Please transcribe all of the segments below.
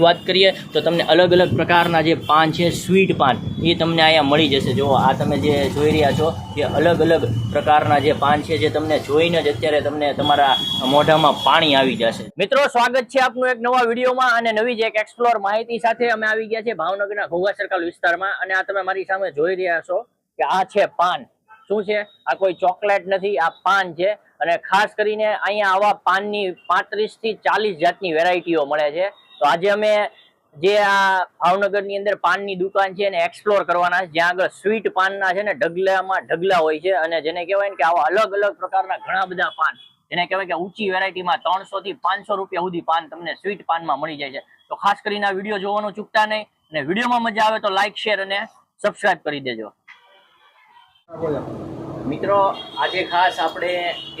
વાત કરીએ તો તમને અલગ અલગ પ્રકારના જે પાન છે સ્વીટ પાન, એ તમને અહીંયા મળી જશે. જો આ તમે જે જોઈ રહ્યા છો, એ અલગ અલગ પ્રકારના જે પાન છે, જે તમને જોઈને જ અત્યારે તમને તમારા મોઢામાં પાણી આવી જશે. મિત્રો, સ્વાગત છે આપનું એક નવા વિડીયોમાં અને નવી જ એક એક્સપ્લોર માહિતી સાથે અમે આવી ગયા છે ભાવનગરના ઘોઘા સર્કલ વિસ્તારમાં અને આ તમે મારી સામે જોઈ રહ્યા છો કે આ છે પાન. શું છે? આ કોઈ ચોકલેટ નથી, આ પાન છે અને ખાસ કરીને અહીંયા આવા પાનની પાંત્રીસથી ચાલીસ જાતની વેરાયટીઓ મળે છે. તો આજે અમે જે આ ભાવનગરની અંદર પાનની દુકાન છે એને એક્સપ્લોર કરવાના જ્યાં આગળ સ્વીટ પાનના છે ને ઢગલામાં ઢગલા હોય છે અને જેને કહેવાય ને કે આવા અલગ અલગ પ્રકારના ઘણા બધા પાન. જેને કહેવાય કે ઊંચી વેરાયટીમાં ત્રણસો થી પાંચસો રૂપિયા સુધી પાન તમને સ્વીટ પાનમાં મળી જાય છે. તો ખાસ કરીને આ વીડિયો જોવાનું ચૂકતા નહીં અને વિડીયોમાં મજા આવે તો લાઈક શેર અને સબસ્ક્રાઇબ કરી દેજો. મિત્રો, આજે ખાસ આપણે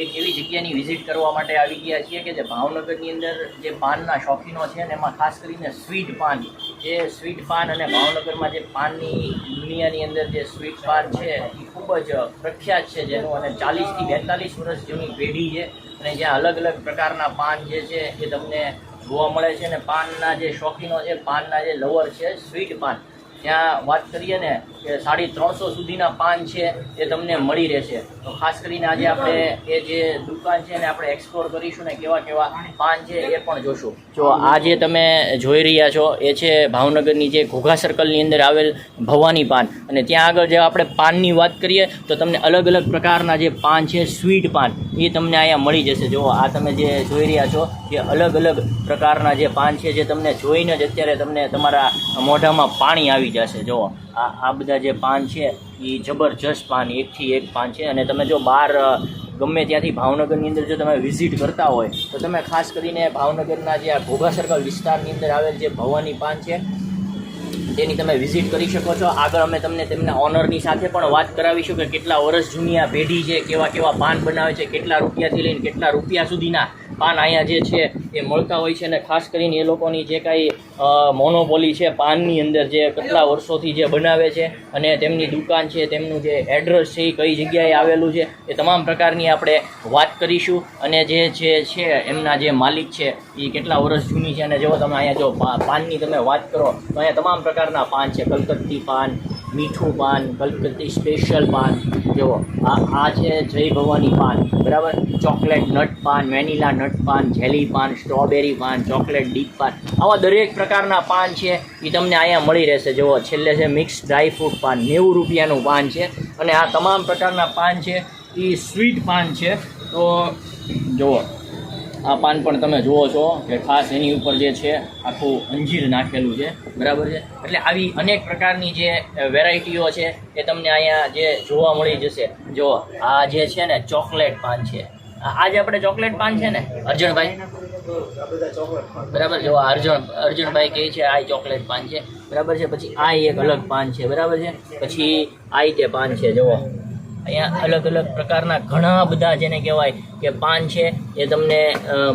એક એવી જગ્યાની વિઝિટ કરવા માટે આવી ગયા છીએ કે જે ભાવનગરની અંદર જે પાનના શોખીનો છે ને એમાં ખાસ કરીને સ્વીટ પાન, જે સ્વીટ પાન અને ભાવનગરમાં જે પાનની દુનિયાની અંદર જે સ્વીટ પાન છે, એ ખૂબ જ પ્રખ્યાત છે જેનું અને ચાલીસથી બેતાલીસ વર્ષ જૂની પેઢી છે અને જ્યાં અલગ અલગ પ્રકારના પાન જે છે એ તમને જોવા મળે છે અને પાનના જે શોખીનો છે, પાનના જે લવર છે સ્વીટ પાન. ત્યાં વાત કરીએ ને કે સાડી ત્રણસો સુધીના પાન છે એ તમને મળી રહેશે. તો ખાસ કરીને આજે આપણે એ જે દુકાન છે ને આપણે એક્સપ્લોર કરીશું ને કેવા કેવા પાન છે એ પણ જોશું. જો આ જે તમે જોઈ રહ્યા છો, એ છે ભાવનગરની જે ઘોઘા સર્કલની અંદર આવેલ ભવાની પાન. અને ત્યાં આગળ જે આપણે પાનની વાત કરીએ, તો તમને અલગ અલગ પ્રકારના જે પાન છે સ્વીટ પાન, એ તમને અહીંયા મળી જશે. જો આ તમે જે જોઈ રહ્યા છો જે અલગ અલગ પ્રકારના જે પાન છે જે તમને જોઈને જ અત્યારે તમને તમારા મોઢામાં પાણી આવી જશે. જો આ આ બધા જે પાન છે એ જબરજસ્ત પાન, એકથી એક પાન છે. અને તમે જો બહાર ગમે ત્યાંથી ભાવનગરની અંદર જો તમે વિઝિટ કરતા હોય, તો તમે ખાસ કરીને ભાવનગરના જે આ ઘોઘા સર્કલ વિસ્તારની અંદર આવેલ જે ભવાની પાન છે તેની તમે વિઝિટ કરી શકો છો. આગળ અમે તમને તેમના ઓનરની સાથે પણ વાત કરાવીશું કે કેટલા વર્ષ જૂની આ પેઢી છે, કેવા કેવા પાન બનાવે છે, કેટલા રૂપિયાથી લઈને કેટલા રૂપિયા સુધીના પાન અહીંયા જે છે એ મળતા હોય છે અને ખાસ કરીને એ લોકોની જે કાંઈ મોનોપોલી છે, પાનની અંદર જે કેટલા વર્ષોથી જે બનાવે છે અને તેમની દુકાન છે, તેમનું જે એડ્રેસ છે, એ કઈ જગ્યાએ આવેલું છે, એ તમામ પ્રકારની આપણે વાત કરીશું. અને જે જે છે એમના જે માલિક છે એ કેટલા વર્ષ જૂની છે અને જો તમે અહીંયા જો પાનની તમે વાત કરો, તો અહીંયા તમામ પ્રકારના પાન છે, કલકત્તી પાન મીઠું પાન, કલકત્તી સ્પેશિયલ પાન જુઓ આ આ છે જય ભવાની પાન, બરાબર? Chocolate nut paan, vanilla nut paan, jelly paan, strawberry paan, chocolate dip paan. આવા દરેક પ્રકારના પાન છે એ તમને અહીંયા મળી રહેશે. જુઓ, છેલ્લે છે મિક્સ ડ્રાય ફ્રૂટ પાન, નેવું રૂપિયાનું પાન છે. અને આ તમામ પ્રકારના પાન છે એ સ્વીટ પાન છે. તો જુઓ આ પાન પણ તમે જુઓ છો કે ખાસ એની ઉપર જે છે, આખું અંજીર નાખેલું છે. બરાબર છે? એટલે આવી અનેક પ્રકારની જે વેરાયટીઓ છે એ તમને અહીંયા જે જોવા મળી જશે. જો, આ જે છે ને ચોકલેટ પાન છે. આ જે આપણે ચોકલેટ પાન છે ને અર્જણભાઈ બરાબર? જો અર્જણ અર્જણભાઈ કહે છે, આ ચોકલેટ પાન છે. બરાબર છે? પછી આ એક અલગ પાન છે. બરાબર છે? પછી આ તે પાન છે. જુઓ. અહીંયા અલગ અલગ પ્રકારના ઘણા બધા જેને કહેવાય કે પાન છે, એ તમને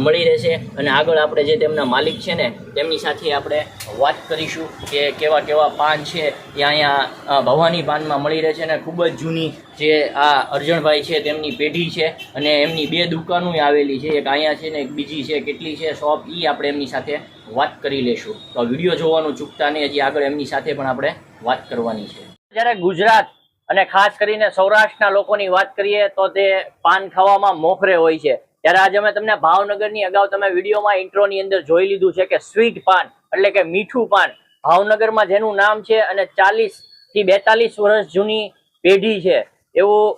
મળી રહેશે. અને આગળ આપણે જે તેમના માલિક છે ને, તેમની સાથે આપણે વાત કરીશું કે કેવા કેવા પાન છે, એ અહીંયા ભવાની પાનમાં મળી રહે છે. અને ખૂબ જ જૂની જે આ અર્જણભાઈ છે, તેમની પેઢી છે. અને એમની બે દુકાનો આવેલી છે. એક અહીંયા છે ને, એક બીજી છે. કેટલી છે શોપ એ આપણે એમની સાથે વાત કરી લેશું. તો વીડિયો જોવાનું ચૂકતા નહીં. હજી આગળ એમની સાથે પણ આપણે વાત કરવાની છે. જ્યારે ગુજરાત અને ખાસ કરીને સૌરાષ્ટ્રના લોકોની વાત કરીએ તો તે પાન ખાવામાં મોખરે હોય છે. ત્યારે આજે અમે તમને ભાવનગરની અગાઉ તમે વિડીયોમાં ઇન્ટ્રોની અંદર જોઈ લીધું છે કે સ્વીટ પાન એટલે કે મીઠું પાન ભાવનગરમાં જેનું નામ છે અને ચાલીસથી બેતાલીસ વર્ષ જૂની પેઢી છે એવું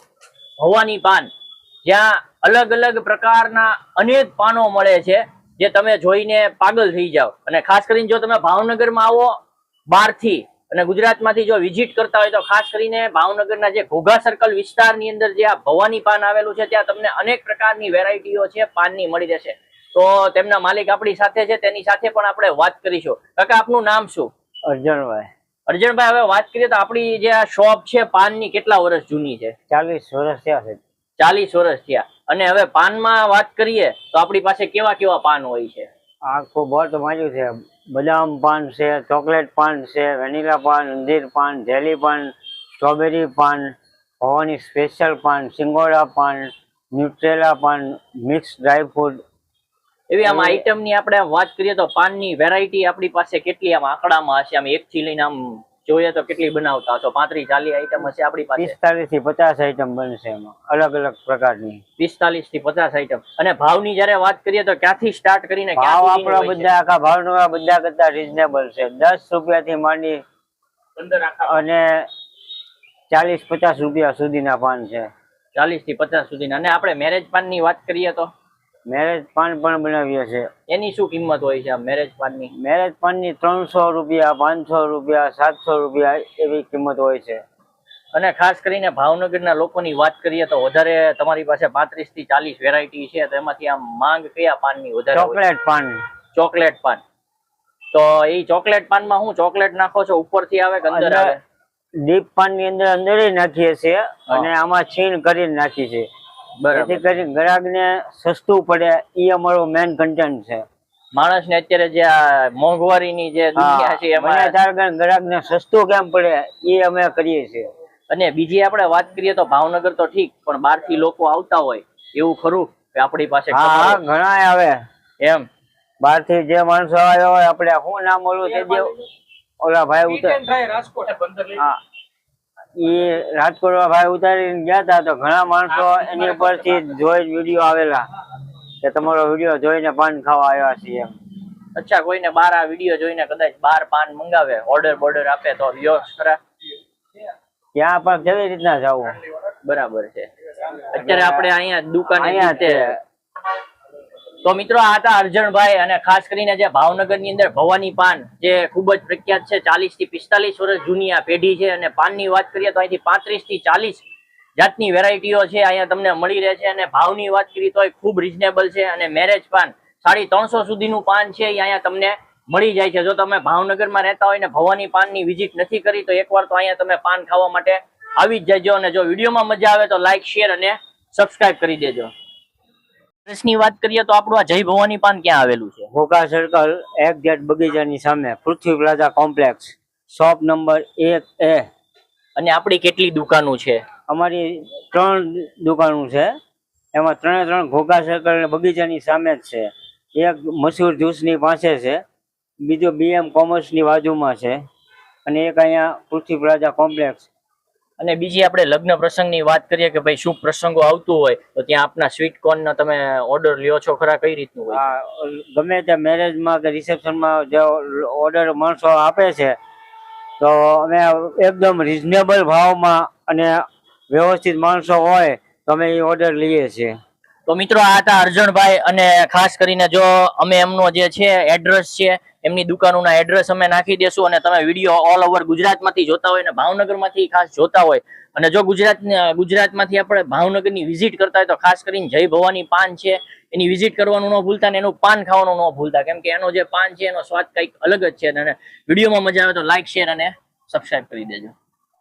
ભવાની પાન. જ્યાં અલગ અલગ પ્રકારના અનેક પાનો મળે છે જે તમે જોઈને પાગલ થઈ જાઓ. અને ખાસ કરીને જો તમે ભાવનગરમાં આવો બહારથી અને ગુજરાતમાંથી જો વિઝિટ કરતા હોય તો ખાસ કરીને ભાવનગરના જે ઘોઘા સર્કલ વિસ્તારની અંદર જે આ ભવાની પાન આવેલું છે ત્યાં તમને અનેક પ્રકારની વેરાયટીઓ છે પાનની મળી રહેશે. તો તેમના માલિક આપણી સાથે છે તેની સાથે પણ આપણે વાત કરીશું. કાકા આપનું નામ શું? અર્જણભાઈ અર્જણભાઈ હવે વાત કરીએ તો આપણી જે આ શોપ છે પાનની કેટલા વર્ષ જૂની છે? ચાલીસ વર્ષ થયા છે. ચાલીસ વર્ષ થયા. અને હવે પાનમાં વાત કરીએ તો આપણી પાસે કેવા કેવા પાન હોય છે? આખું બોટ માંડ્યું છે. બદામ પાન છે, ચોકલેટ પાન છે, vanilla paan, અંજીર paan, jelly paan, strawberry paan, Bhavani special paan, સિંગોડા paan, Nutrela paan, mix dry fruit એવી આમ આઈટમની આપણે વાત કરીએ તો પાનની વેરાયટી આપણી પાસે કેટલી, આમ આંકડામાં હશે, આમ એકથી લઈને આમ જોઈએ તો કેટલી બનાવતા હશો? પાંત્રીસ ચાલીસ આઈટમ હશે આપણી પાસે. પિસ્તાલીસથી પચાસ આઈટમ બનશે એમાં. અલગ અલગ પ્રકારની. પિસ્તાલીસથી પચાસ આઈટમ અને ભાવની જયારે વાત કરીએ તો ક્યાંથી સ્ટાર્ટ કરીને ભાવ ક્યાં આપણા? બધા આખા ભાવ બધા કરતા રીઝનેબલ છે. દસ રૂપિયા થી માંડી અને ચાલીસ પચાસ રૂપિયા સુધીના પાન છે. ચાલીસથી પચાસ સુધીના. અને આપણે મેરેજ પાનની વાત કરીએ તો? મેરેજ પાન પણ બનાવીએ છે એની શું કિંમત હોય છે મેરેજ પાનની મેરેજ પાનની ત્રણસો રૂપિયા પાંચસો રૂપિયા સાતસો રૂપિયા એવી કિંમત હોય છે. અને ખાસ કરીને ભાવનગરના લોકોની વાત કરીએ તો વધારે તમારી પાસે પાંત્રીસથી ચાલીસ વેરાયટી છે તો એમાંથી આમ માંગ કયા પાનની વધારે ચોકલેટ પાન ચોકલેટ પાન તો એ ચોકલેટ પાનમાં હું ચોકલેટ નાખો છો ઉપરથી આવે કે અંદર આવે? ડીપ પાનની અંદર અંદર નાખીએ છીએ અને આમાં છીણ કરીને નાખી છે બરાબર જેથી કરીને ગ્રાહકને સસ્તું પડે એ અમારો મેન કન્ટેન્ટ છે. માણસને અત્યારે જે આ મોંઘવારીની જે દુનિયા છે એમાં ગ્રાહકને સસ્તું કેમ પડે એ અમે કરીએ છીએ. અને બીજી આપણે વાત કરીએ તો ભાવનગર તો ઠીક પણ બહારથી લોકો આવતા હોય એવું ખરું કે આપણી પાસે હા ઘણા આવે. એમ. બારથી જે માણસો આવ્યા હોય આપણે શું નામ ઓલું ઓલા ભાઈ ઉતાર હા. એ રાજકોટ ભાઈ ઉતારીને ગયા હતા તો ઘણા માણસો એની ઉપરથી જોઈ વીડિયો આવેલા કે તમારો વીડિયો જોઈને પાન ખાવા આવ્યા છીએ એમ. અચ્છા કોઈને બાર આ વીડિયો જોઈને કદાચ બાર પાન મંગાવે ઓર્ડર બોર્ડર આપે તો લ્યો ખરા? ત્યાં પણ કેવી રીતના જવું? બરાબર છે. અત્યારે આપણે અહીંયા દુકાન અહીંયા છે. તો મિત્રો આ હતા અર્જણભાઈ અને ખાસ કરીને જે ભાવનગરની અંદર ભવાની પાન, જે ખૂબ જ પ્રખ્યાત છે ચાલીસથી પિસ્તાલીસ વર્ષ જૂની આ પેઢી છે. અને પાનની વાત કરીએ તો અહીંથી પાંત્રીસથી ચાલીસ જાતની વેરાયટીઓ છે અહીંયા તમને મળી રહે છે. અને ભાવની વાત કરીએ તો ખૂબ રિઝનેબલ છે અને મેરેજ પાન, સાડી ત્રણસો સુધીનું પાન છે એ અહીંયા તમને મળી જાય છે. જો તમે ભાવનગરમાં રહેતા હોય ને ભવાની પાનની વિઝિટ નથી કરી, તો એકવાર તો અહીંયા તમે પાન ખાવા માટે આવી જ જજો. અને જો વિડીયોમાં મજા આવે તો લાઇક શેર અને સબસ્ક્રાઇબ કરી દેજો. એડ્રેસની વાત કરીએ તો આપણું આ જય ભવાની પાન ક્યાં આવેલું છે? ઘોઘા સર્કલ એક ગેટ બગીચાની સામે Prithvi plaza complex shop number એક એ. અને આપણી કેટલી દુકાનો છે? અમારી ત્રણ દુકાનો છે. એમાં ત્રણે ત્રણ ઘોઘા સર્કલ અને બગીચાની સામે જ છે. એક મસૂર જ્યુસની પાસે છે. બીજો બીએમ કોમર્સની બાજુમાં છે. અને એક અહીંયા પૃથ્વી પ્લાઝા કોમ્પ્લેક્સ અને બીજી આપણે લગ્ન પ્રસંગની વાત કરીએ કે ભાઈ શુભ પ્રસંગો આવતું હોય, તો ત્યાં આપના સ્વીટ કોર્ન નો તમે ઓર્ડર લ્યો છો ખરા? કઈ રીતનું હોય? ગમે તે મેરેજમાં કે રિસેપ્શનમાં જે ઓર્ડર માણસો આપે છે, તો અમે એકદમ રિઝનેબલ ભાવમાં અને વ્યવસ્થિત માણસો હોય, તો અમે એ ઓર્ડર લઈએ છીએ. તો મિત્રો આ હતા અર્જણભાઈ અને ખાસ કરીને જો અમે એમનો જે છે એડ્રેસ છે, એમની દુકાનોના એડ્રેસ અમે નાખી દેશું અને તમે વીડિયો ઓલ ઓવર ગુજરાતમાંથી જોતા હોય અને ભાવનગરમાંથી ખાસ જોતા હોય. અને જો ગુજરાત, ગુજરાતમાંથી આપણે ભાવનગરની વિઝિટ કરતા હોય તો ખાસ કરીને જય ભવાની પાન છે. એની વિઝિટ કરવાનું ન ભૂલતા ને એનું પાન ખાવાનું ન ભૂલતા. કેમ કે એનો જે પાન છે, એનો સ્વાદ કંઈક અલગ જ છે. અને વિડીયોમાં મજા આવે તો લાઇક શેર અને સબસ્ક્રાઈબ કરી દેજો.